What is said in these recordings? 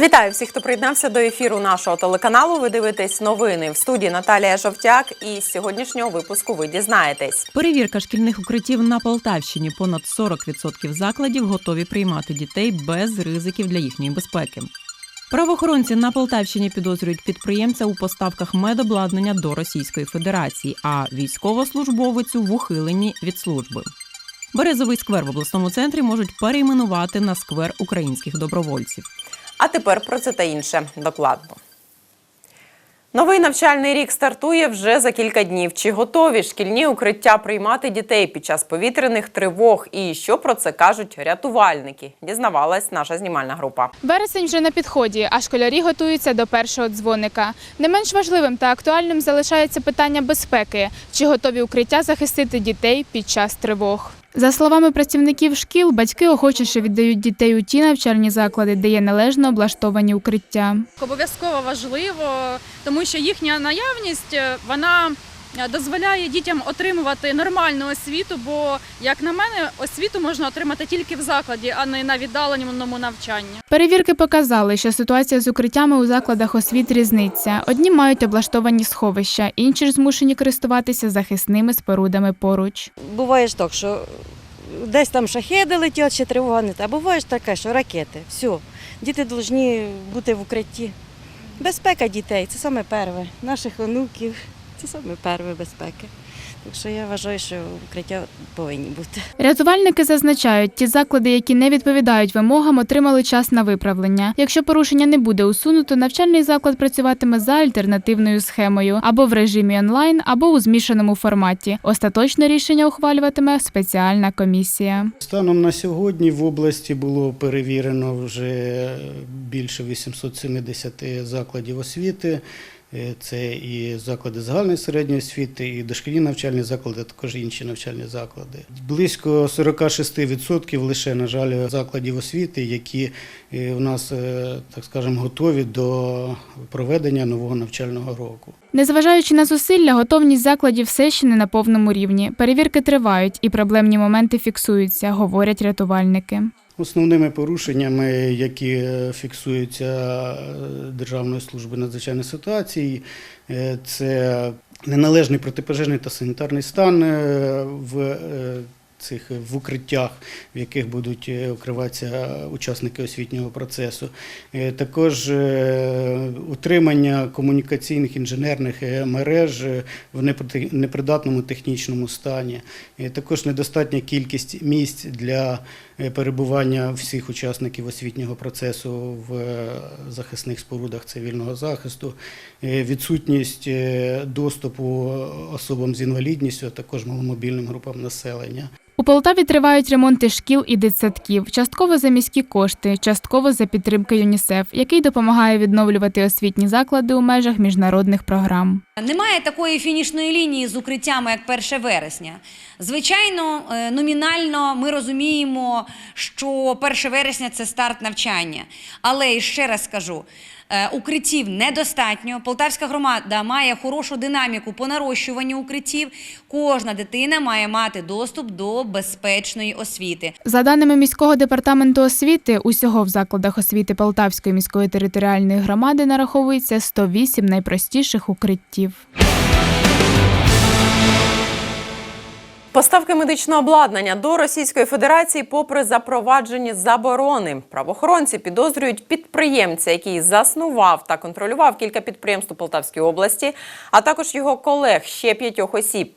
Вітаю всіх, хто приєднався до ефіру нашого телеканалу. Ви дивитесь новини в студії Наталія Жовтяк. І з сьогоднішнього випуску ви дізнаєтесь. Перевірка шкільних укриттів на Полтавщині. Понад 40% закладів готові приймати дітей без ризиків для їхньої безпеки. Правоохоронці на Полтавщині підозрюють підприємця у поставках медобладнання до Російської Федерації, а військовослужбовицю в ухиленні від служби. Березовий сквер в обласному центрі можуть перейменувати на сквер українських добровольців. А тепер про це та інше докладно. Новий навчальний рік стартує вже за кілька днів. Чи готові шкільні укриття приймати дітей під час повітряних тривог? І що про це кажуть рятувальники? Дізнавалась наша знімальна група. Вересень вже на підході, а школярі готуються до першого дзвоника. Не менш важливим та актуальним залишається питання безпеки: чи готові укриття захистити дітей під час тривог. За словами працівників шкіл, батьки охочіше віддають дітей у ті навчальні заклади, де є належно облаштовані укриття. обов'язково важливо, тому що їхня наявність е, вона дозволяє дітям отримувати нормальну освіту. Бо, як на мене, освіту можна отримати тільки в закладі, а не на віддаленому навчанні. Перевірки показали, що ситуація з укриттями у закладах освіт різниця. Одні мають облаштовані сховища, інші ж змушені користуватися захисними спорудами поруч. Буває ж так, що десь там шахеди летять, чи тривога не та. А буває ж таке, що ракети. Все. Діти повинні бути в укритті. Безпека дітей це саме перше. Наших онуків це саме перше безпека. Так що я вважаю, що укриття повинні бути. Рятувальники зазначають, ті заклади, які не відповідають вимогам, отримали час на виправлення. Якщо порушення не буде усунуто, навчальний заклад працюватиме за альтернативною схемою або в режимі онлайн, або у змішаному форматі. Остаточне рішення ухвалюватиме спеціальна комісія. Станом на сьогодні в області було перевірено вже більше 870 закладів освіти. Е, Це і заклади загальної середньої освіти, і дошкільні навчальні заклади, також інші навчальні заклади. Близько 46% лише, на жаль, закладів освіти, які е, у нас, е, так скажемо, готові до проведення нового навчального року. Незважаючи на зусилля, готовність закладів все ще не на повному рівні. Перевірки тривають і проблемні моменти фіксуються, говорять рятувальники. Основними порушеннями, які е, фіксуються е, Державною службою надзвичайних ситуацій, е, це неналежний протипожежний та санітарний стан в цих в укриттях, в яких будуть е, укриватися учасники освітнього процесу. Е, Також е, утримання комунікаційних інженерних мереж в непри- непридатному технічному стані. Також недостатня кількість місць для перебування всіх учасників освітнього процесу в захисних спорудах цивільного захисту, відсутність доступу особам з інвалідністю, а також маломобільним групам населення. У Полтаві тривають ремонти шкіл і дитсадків, частково за міські кошти, частково за підтримки ЮНІСЕФ, який допомагає відновлювати освітні заклади у межах міжнародних програм. Немає такої фінішної лінії з укриттями, як 1 вересня. Звичайно, е, номінально ми розуміємо, що 1 вересня це старт навчання. Але ще раз скажу. Е, Укриттів недостатньо. Полтавська громада має хорошу динаміку по нарощуванню укриттів. Кожна дитина має мати доступ до безпечної освіти. За даними міського департаменту освіти, усього в закладах освіти Полтавської міської територіальної громади нараховується 108 найпростіших укриттів. Поставки медичного обладнання до Російської Федерації, попри запроваджені заборони, правоохоронці підозрюють підприємця, який заснував та контролював кілька підприємств у Полтавській області, а також його колег ще п'ятьох осіб.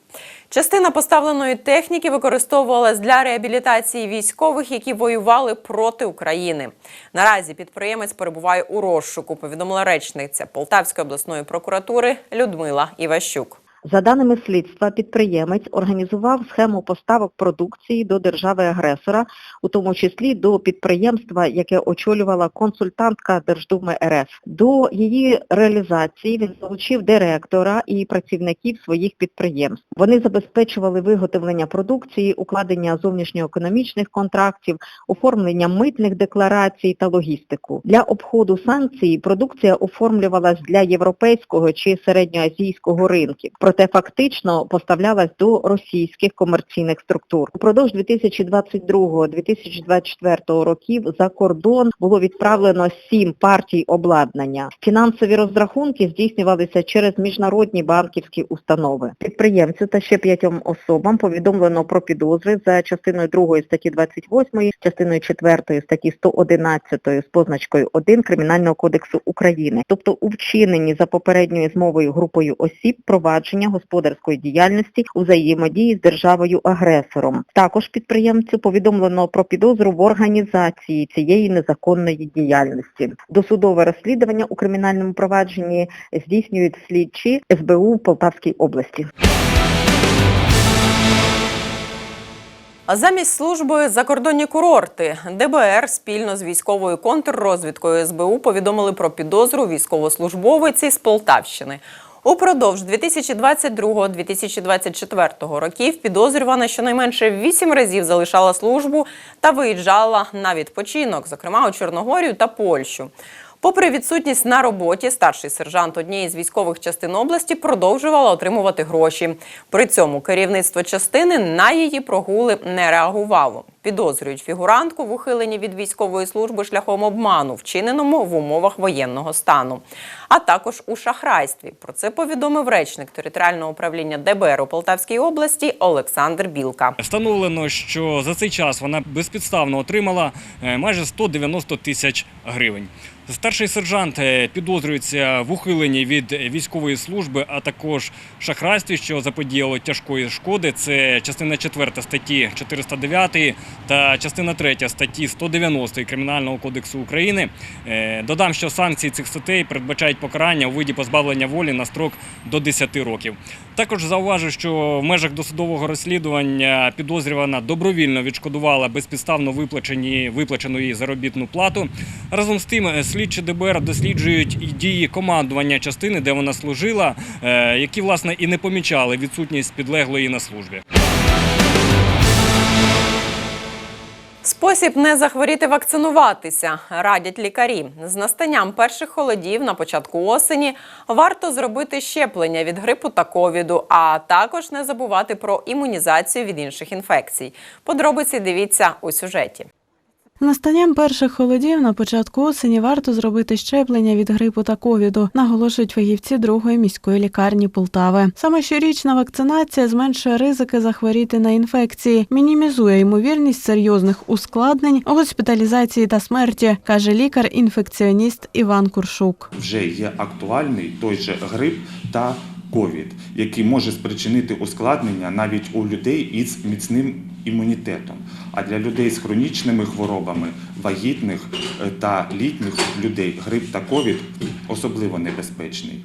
Частина поставленої техніки використовувалась для реабілітації військових, які воювали проти України. Наразі підприємець перебуває у розшуку. Повідомила речниця Полтавської обласної прокуратури Людмила Іващук. За даними слідства, підприємець організував схему поставок продукції до держави-агресора, у тому числі до підприємства, яке очолювала консультантка Держдуми РФ. До її реалізації він залучив директора і працівників своїх підприємств. Вони забезпечували виготовлення продукції, укладення зовнішньоекономічних контрактів, оформлення митних декларацій та логістику. Для обходу санкцій продукція оформлювалась для європейського чи середньоазійського ринків. Проте фактично поставлялась до російських комерційних структур. Упродовж 2022-2024 років за кордон було відправлено сім партій обладнання. Фінансові розрахунки здійснювалися через міжнародні банківські установи. Підприємцю та ще п'ятьом особам повідомлено про підозри за частиною 2 статті 28, частиною 4 статті 111 з позначкою 1 Кримінального кодексу України, тобто у вчиненні за попередньою змовою групою осіб провадження господарської діяльності у взаємодії з державою-агресором. Також підприємцю повідомлено про підозру в організації цієї незаконної діяльності. Досудове розслідування у кримінальному провадженні здійснюють слідчі СБУ в Полтавській області. Замість служби закордонні курорти ДБР спільно з військовою контррозвідкою СБУ повідомили про підозру військовослужбовиці з Полтавщини. Упродовж 2022-2024 років підозрювана щонайменше вісім разів залишала службу та виїжджала на відпочинок, зокрема у Чорногорію та Польщу. Попри відсутність на роботі, старший сержант однієї з військових частин області продовжувала отримувати гроші. При цьому керівництво частини на її прогули не реагувало. Підозрюють фігурантку в ухиленні від військової служби шляхом обману, вчиненому в умовах воєнного стану, а також у шахрайстві. Про це повідомив речник територіального управління ДБР у Полтавській області Олександр Білка. Встановлено, що за цей час вона безпідставно отримала е, майже 190 тисяч гривень. Старший сержант е, підозрюється в ухиленні від військової служби, а також шахрайстві, що заподіяло тяжкої шкоди. Це частина 4 статті 409 та частина 3 статті 190 Кримінального кодексу України. Е, Додам, що санкції цих статей передбачають покарання у виді позбавлення волі на строк до 10 років. Також зауважу, що в межах досудового розслідування підозрювана добровільно відшкодувала безпідставно виплачені виплачену їй заробітну плату. Разом з тим, е, слідчі ДБР досліджують дії командування частини, де вона служила, е, які власне і не помічали відсутність підлеглої на службі. Спосіб не захворіти вакцинуватися радять лікарі. З настанням перших холодів на початку осені варто зробити щеплення від грипу та ковіду, а також не забувати про імунізацію від інших інфекцій. Подробиці дивіться у сюжеті. Настанням перших холодів на початку осені варто зробити щеплення від грипу та ковіду, наголошують фахівці другої міської лікарні Полтави. Саме щорічна вакцинація зменшує ризики захворіти на інфекції, мінімізує ймовірність серйозних ускладнень, госпіталізації та смерті, каже лікар-інфекціоніст Іван Куршук. вже є актуальний той же грип та ковід, який може спричинити ускладнення навіть у людей із міцним імунітетом. А для людей з хронічними хворобами, вагітних е, та літніх людей грип та ковід особливо небезпечний.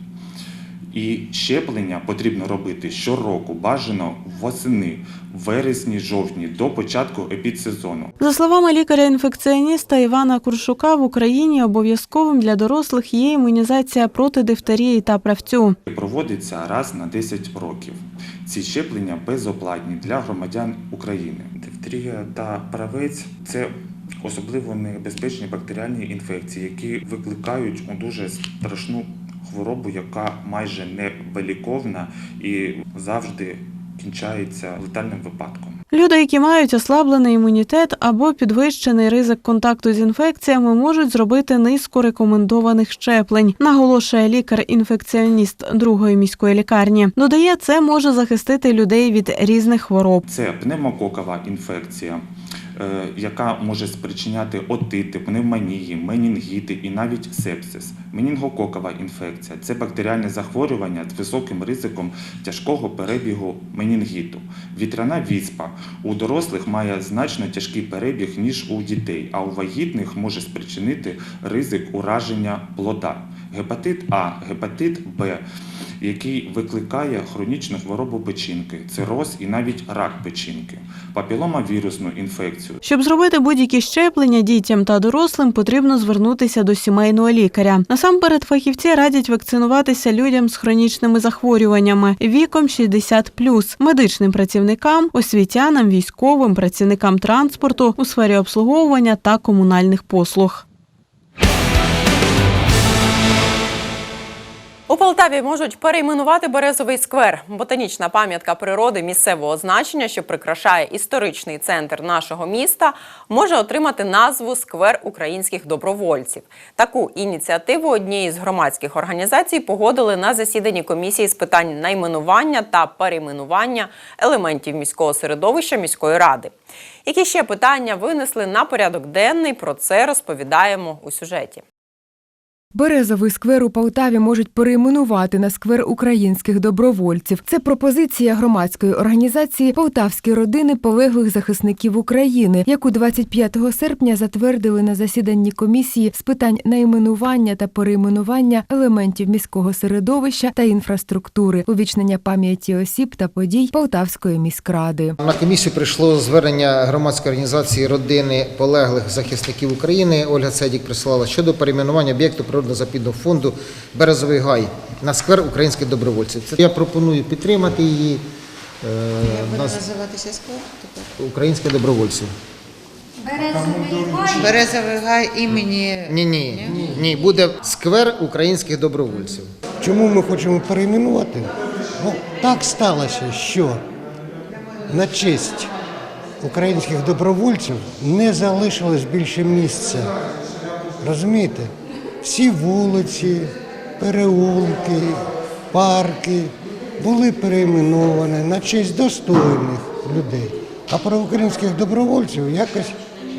І щеплення потрібно робити щороку, бажано восени, в вересні, жовтні до початку епідсезону. За словами лікаря-інфекціоніста Івана Куршука, в Україні обов'язковим для дорослих є імунізація проти дифтерії та правцю. Проводиться раз на 10 років. Ці щеплення безоплатні для громадян України. Дифтерія та правець це особливо небезпечні бактеріальні інфекції, які викликають дуже страшну хворобу, яка майже невиліковна і завжди кінчається летальним випадком. Люди, які мають ослаблений імунітет або підвищений ризик контакту з інфекціями, можуть зробити низку рекомендованих щеплень, наголошує лікар-інфекціоніст другої міської лікарні. Додає, це може захистити людей від різних хвороб. Це пневмококова інфекція, яка може спричиняти отити, пневмонії, менінгіти і навіть сепсис. Менінгококова інфекція це бактеріальне захворювання з високим ризиком тяжкого перебігу менінгіту. Вітряна віспа у дорослих має значно тяжкий перебіг, ніж у дітей, а у вагітних може спричинити ризик ураження плода. Гепатит А, гепатит Б, який викликає хронічну хворобу печінки, цироз і навіть рак печінки, папіломавірусну інфекцію. Щоб зробити будь-які щеплення дітям та дорослим, потрібно звернутися до сімейного лікаря. Насамперед, фахівці радять вакцинуватися людям з хронічними захворюваннями віком 60+, медичним працівникам, освітянам, військовим, працівникам транспорту у сфері обслуговування та комунальних послуг. У Полтаві можуть перейменувати березовий сквер. Ботанічна пам'ятка природи місцевого значення, що прикрашає історичний центр нашого міста, може отримати назву Сквер українських добровольців. Таку ініціативу однієї з громадських організацій погодили на засіданні комісії з питань найменування та перейменування елементів міського середовища міської ради. Які ще питання винесли на порядок денний? Про це розповідаємо у сюжеті. Березовий сквер у Полтаві можуть перейменувати на сквер українських добровольців. Це пропозиція громадської організації Полтавські родини полеглих захисників України, яку 25 серпня затвердили на засіданні комісії з питань найменування та перейменування елементів міського середовища та інфраструктури, увічнення пам'яті осіб та подій Полтавської міськради. На комісію прийшло звернення громадської організації родини полеглих захисників України. Ольга Цедік прислала щодо перейменування об'єкту природно-запідного фонду Березовий гай на сквер українських добровольців. Це я пропоную підтримати її. Буде називатися сквер українських добровольців. Березовий гай імені Ні, ні, ні, буде сквер українських добровольців. Чому ми хочемо перейменувати? Ну, так сталося, що на честь українських добровольців не залишилось більше місця. Розумієте? Всі вулиці, переулки, парки були перейменовані на честь достойних людей. А про українських добровольців якось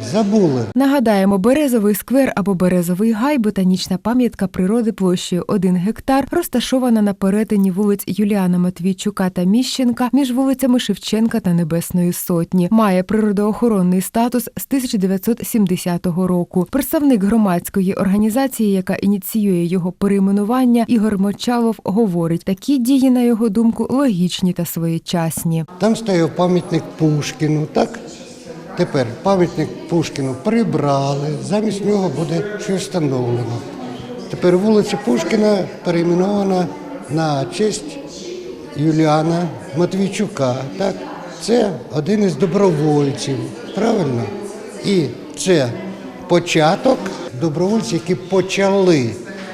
забули. Нагадаємо, березовий сквер або березовий гай ботанічна пам'ятка природи площею 1 гектар, розташована на перетині вулиць Юліана Матвійчука та Міщенка між вулицями Шевченка та Небесної Сотні. Має природоохоронний статус з 1970 року. Представник громадської організації, яка ініціює його перейменування, Ігор Мочалов говорить, такі дії, на його думку, логічні та своєчасні. Там стояв пам'ятник Пушкіну, так? Тепер пам'ятник Пушкіну прибрали, замість нього буде щось встановлено. Тепер вулиця Пушкіна перейменована на честь Юліана Матвійчука. Так? Це один із добровольців, правильно? І це початок добровольців, які почали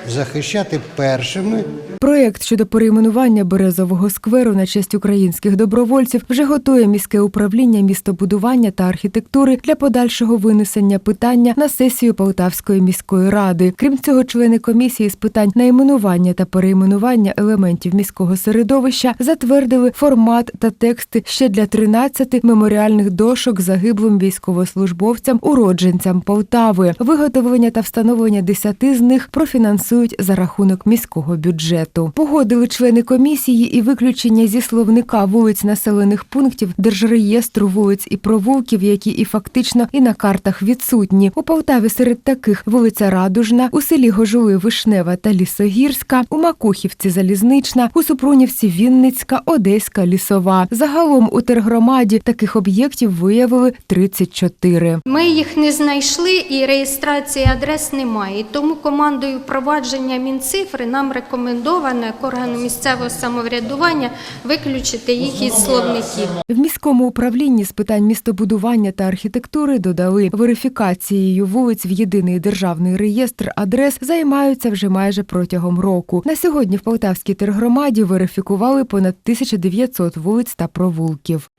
захищати першими Проєкт щодо перейменування березового скверу на честь українських добровольців вже готує міське управління містобудування та архітектури для подальшого винесення питання на сесію Полтавської міської ради. Крім цього, члени комісії з питань найменування та перейменування елементів міського середовища затвердили формат та тексти ще для 13 меморіальних дошок загиблим військовослужбовцям, уродженцям Полтави. Виготовлення та встановлення 10 з них профінансують за рахунок міського бюджету. Погодили члени комісії і виключення зі словника вулиць населених пунктів держреєстру вулиць і провулків, які і фактично і на картах відсутні. У Полтаві серед таких вулиця Радужна, у селі Гожули Вишнева та Лісогірська, у Макухівці Залізнична, у Супрунівці Вінницька, Одеська, Лісова. Загалом у тергромаді таких об'єктів виявили 34. Ми їх не знайшли і реєстрації адрес немає. Тому командою впровадження Мінцифри нам рекомендовано як органу місцевого самоврядування виключити їх із словників. В міському управлінні з питань містобудування та архітектури додали верифікацією вулиць в єдиний державний реєстр адрес займаються вже майже протягом року. На сьогодні в Полтавській тергромаді верифікували понад 1900 вулиць та провулків.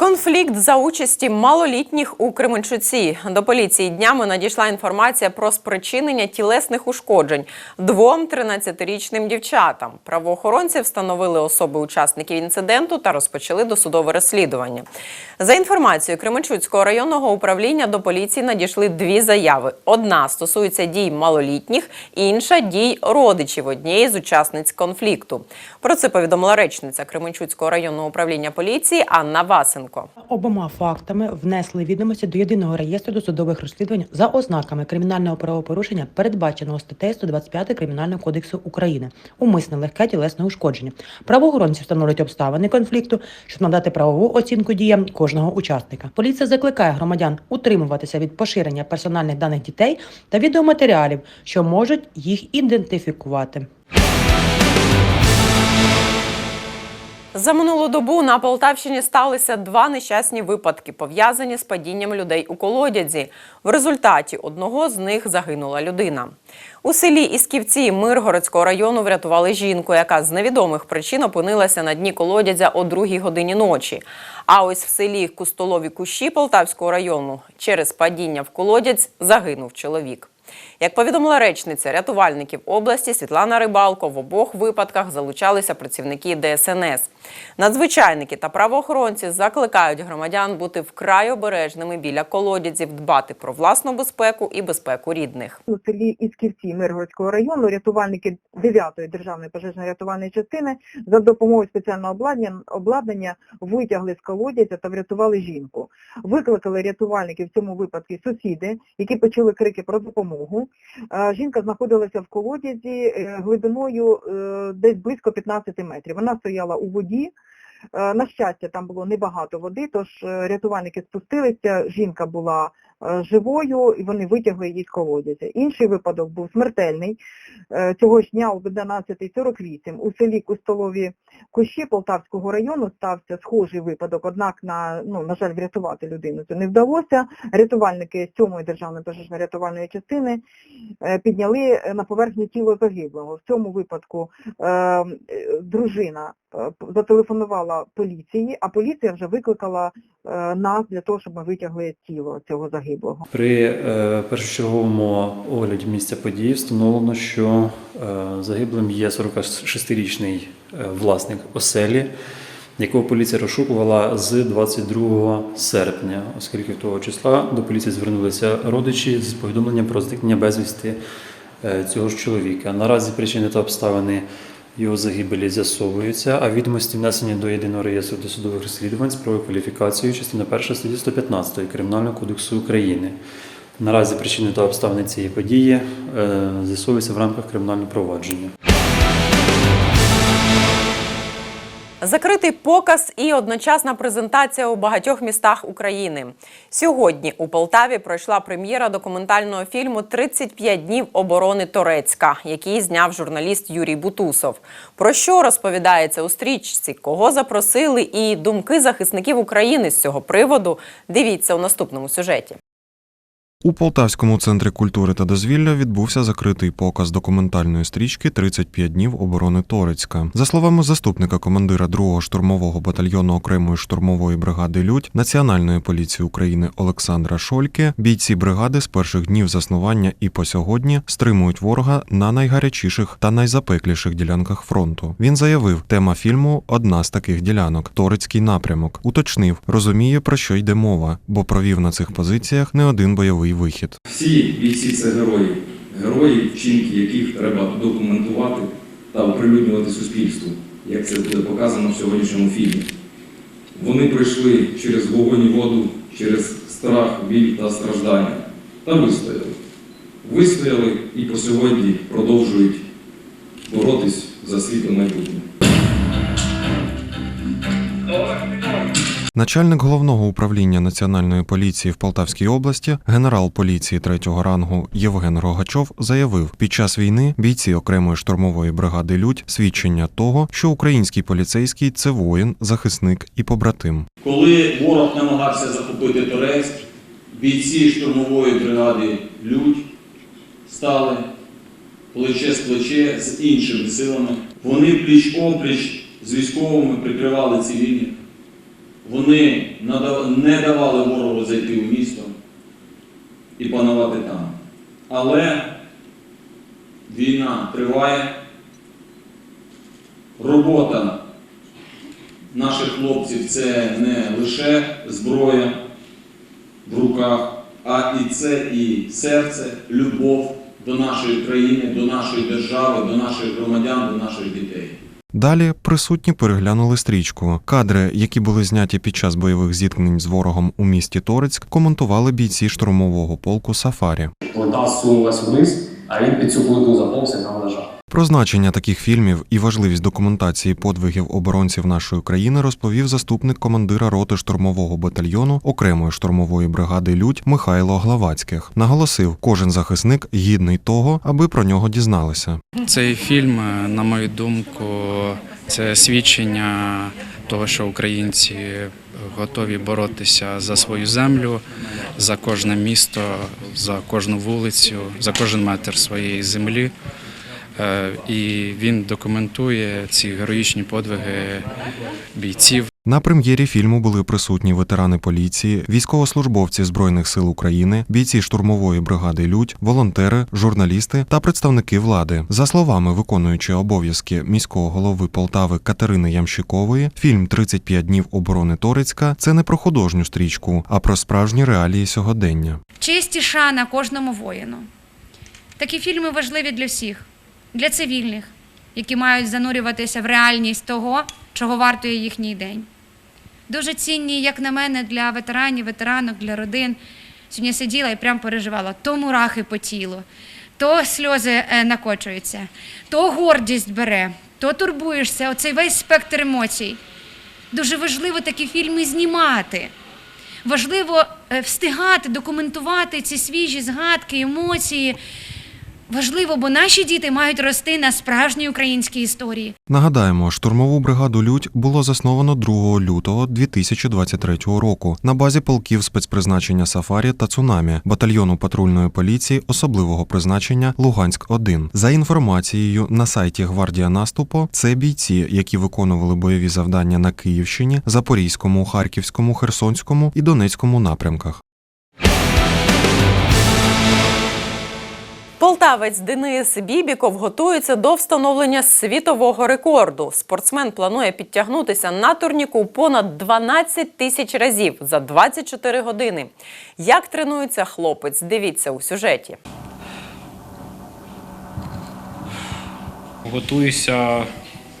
Конфлікт за участі малолітніх у Кременчуці. До поліції днями надійшла інформація про спричинення тілесних ушкоджень двом 13-річним дівчатам. Правоохоронці встановили особи учасників інциденту та розпочали досудове розслідування. За інформацією Кременчуцького районного управління до поліції надійшли дві заяви. Одна стосується дій малолітніх, інша дій родичів однієї з учасниць конфлікту. Про це повідомила речниця Кременчуцького районного управління поліції Анна Васенко. Обома фактами внесли відомості до єдиного реєстру досудових розслідувань за ознаками кримінального правопорушення, передбаченого статтею 125 Кримінального кодексу України, умисне легке тілесне ушкодження. Правоохоронці встановлюють обставини конфлікту, щоб надати правову оцінку діям кожного учасника. Поліція закликає громадян утримуватися від поширення персональних даних дітей та відеоматеріалів, що можуть їх ідентифікувати. За минулу добу на Полтавщині сталися два нещасні випадки, пов'язані з падінням людей у колодязі. В результаті одного з них загинула людина. У селі Ісківці Миргородського району врятували жінку, яка з невідомих причин опинилася на дні колодязя о другій годині ночі. А ось в селі Кустолові Кущі Полтавського району через падіння в колодязь загинув чоловік. Як повідомила речниця рятувальників області Світлана Рибалко, в обох випадках залучалися працівники ДСНС. Надзвичайники та правоохоронці закликають громадян бути вкрай обережними біля колодязів, дбати про власну безпеку і безпеку рідних. у селі Ісківці Миргородського району рятувальники 9-ї державної пожежно-рятувальної частини за допомогою спеціального обладнання, обладнання витягли з колодязя та врятували жінку. Викликали рятувальників в цьому випадку сусіди, які почули крики про допомогу. Е, Жінка знаходилася в колодязі е, глибиною е, десь близько 15 метрів. Вона стояла у воді. Е, На щастя, там було небагато води, тож рятувальники спустилися, жінка була живою і вони витягли її з колодязя. Інший випадок був смертельний. Е, Цього ж дня о 11.48 у селі Кустолові Кущі Полтавського району стався схожий випадок, однак, на, ну, на жаль, врятувати людину це не вдалося. Рятувальники 7-ї державної пожежно-рятувальної частини е, підняли е, на поверхню тіло загиблого. В цьому випадку е, е, дружина е, зателефонувала поліції, а поліція вже викликала е, нас для того, щоб ми витягли тіло цього загиблого. При е, першочерговому огляді місця події встановлено, що е, загиблим є 46-річний е, власник оселі, якого поліція розшукувала з 22 серпня, оскільки того числа до поліції звернулися родичі з повідомленням про зникнення безвісти е, цього ж чоловіка. Наразі причини та обставини його загибелі з'ясовуються, а відомості внесені до єдиного реєстру досудових розслідувань правовою кваліфікацією частина 1 статті 115 Кримінального кодексу України. Наразі причини та обставини цієї події е, з'ясовуються в рамках кримінального провадження. Закритий показ і одночасна презентація у багатьох містах України. Сьогодні у Полтаві пройшла прем'єра документального фільму «35 днів оборони Торецька, який зняв журналіст Юрій Бутусов. Про що розповідається у стрічці, кого запросили і думки захисників України з цього приводу. Дивіться у наступному сюжеті. У Полтавському центрі культури та дозвілля відбувся закритий показ документальної стрічки «35 днів оборони Торецька. За словами заступника командира 2-го штурмового батальйону окремої штурмової бригади Людь Національної поліції України Олександра Шольке, бійці бригади з перших днів заснування і по сьогодні стримують ворога на найгарячіших та найзапекліших ділянках фронту. Він заявив, тема фільму одна з таких ділянок Торецький напрямок. Уточнив, розуміє про що йде мова, бо провів на цих позиціях не один бойовий вихід. Всі бійці це герої, герої, вчинки яких треба документувати та оприлюднювати суспільству, як це буде показано в сьогоднішньому фільмі. Вони пройшли через вогонь і воду, через страх, біль та страждання та вистояли. Вистояли і по сьогодні продовжують боротись за світле майбутнє. Начальник головного управління національної поліції в Полтавській області, генерал поліції третього рангу Євген Рогачов заявив, під час війни бійці окремої штурмової бригади Людь свідчення того, що український поліцейський це воїн, захисник і побратим. Коли ворог намагався захопити Торецьк, бійці штурмової бригади Людь стали плече з плече з іншими силами. Вони пліч опліч з військовими прикривали цивільних. Вони не давали ворогу зайти у місто і панувати там. Але війна триває, робота наших хлопців це не лише зброя в руках, а і це і серце, любов до нашої країни, до нашої держави, до наших громадян, до наших дітей. Далі присутні переглянули стрічку. Кадри, які були зняті під час бойових зіткнень з ворогом у місті Торецьк, коментували бійці штурмового полку Сафарі. Плита сунулась вниз, а він під цю плиту заповз і там лежав. Про значення таких фільмів і важливість документації подвигів оборонців нашої країни розповів заступник командира роти штурмового батальйону окремої штурмової бригади Людь Михайло Главацьких. Наголосив, кожен захисник гідний того, аби про нього дізналися. Цей фільм, е, на мою думку, Це свідчення того, що українці готові боротися за свою землю, за кожне місто, за кожну вулицю, за кожен метр своєї землі. Е, І він документує ці героїчні подвиги бійців. На прем'єрі фільму були присутні ветерани поліції, військовослужбовці Збройних сил України, бійці штурмової бригади Людь, волонтери, журналісти та представники влади. За словами виконуючої обов'язки міського голови Полтави Катерини Ямщикової, фільм «35 днів оборони Торецька це не про художню стрічку, а про справжні реалії сьогодення. Честь і шана кожному воїну. Такі фільми важливі для всіх, для цивільних, які мають занурюватися в реальність того, чого вартує їхній день. Дуже цінні, як на мене, для ветеранів, ветеранок, для родин. Сьогодні сиділа і прям переживала то мурахи по тілу, то сльози е, накочуються, то гордість бере, то турбуєшся, оцей весь спектр емоцій. Дуже важливо такі фільми знімати. Важливо е, встигати документувати ці свіжі згадки, емоції. Важливо, бо наші діти мають рости на справжній українській історії. Нагадаємо, штурмову бригаду Людь було засновано 2 лютого 2023 року на базі полків спецпризначення Сафарі та Цунамі батальйону патрульної поліції особливого призначення Луганськ 1 За інформацією на сайті Гвардія наступу, це бійці, які виконували бойові завдання на Київщині, Запорізькому, Харківському, Херсонському і Донецькому напрямках. Полтавець Денис Бібіков готується до встановлення світового рекорду. Спортсмен планує підтягнутися на турніку понад 12 тисяч разів за 24 години. Як тренується хлопець? Дивіться у сюжеті. Готуюся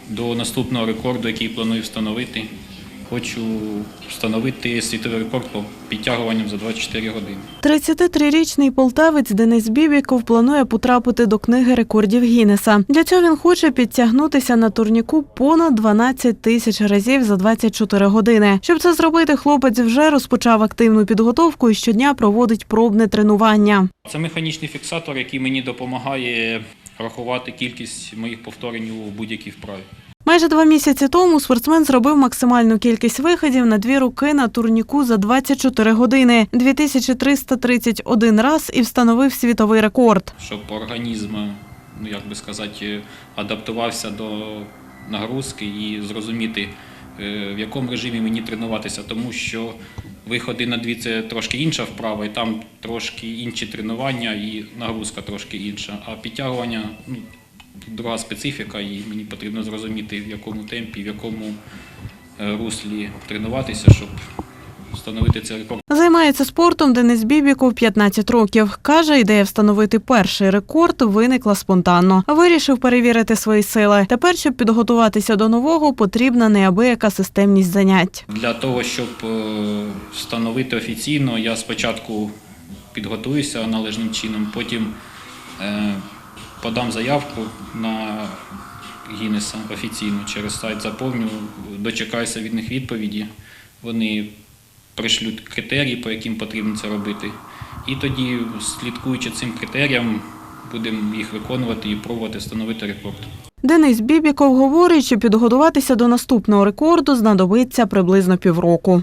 до наступного рекорду, який планую встановити. Хочу встановити світовий рекорд по підтягуванням за 24 години. 33-річний полтавець Денис Бібіков планує потрапити до книги рекордів Гіннеса. Для цього він хоче підтягнутися на турніку понад 12 тисяч разів за 24 години. Щоб це зробити, хлопець вже розпочав активну підготовку і щодня проводить пробне тренування. Це механічний фіксатор, який мені допомагає рахувати кількість моїх повторень у будь-якій вправі. Майже два місяці тому спортсмен зробив максимальну кількість виходів на дві руки на турніку за 24 години 2331 раз і встановив світовий рекорд. щоб організм, ну як би сказати, адаптувався до нагрузки і зрозуміти, е, в якому режимі мені тренуватися, тому що виходи на дві це трошки інша вправа, і там трошки інші тренування і нагрузка трошки інша. А підтягування ну, друга специфіка, і мені потрібно зрозуміти, в якому темпі, в якому е, руслі тренуватися, щоб встановити цей рекорд. Займається спортом Денис Бібіков 15 років. Каже, ідея встановити перший рекорд виникла спонтанно. Вирішив перевірити свої сили. Тепер, щоб підготуватися до нового, потрібна неабияка системність занять. Для того, щоб е, встановити офіційно, я спочатку підготуюся належним чином, потім е, подам заявку на Гіннеса офіційно через сайт заповню, дочекаюся від них відповіді. Вони пришлють критерії, по яким потрібно це робити. І тоді, слідкуючи цим критеріям, будемо їх виконувати і пробувати встановити рекорд. Денис Бібіков говорить, що підготуватися до наступного рекорду знадобиться приблизно півроку.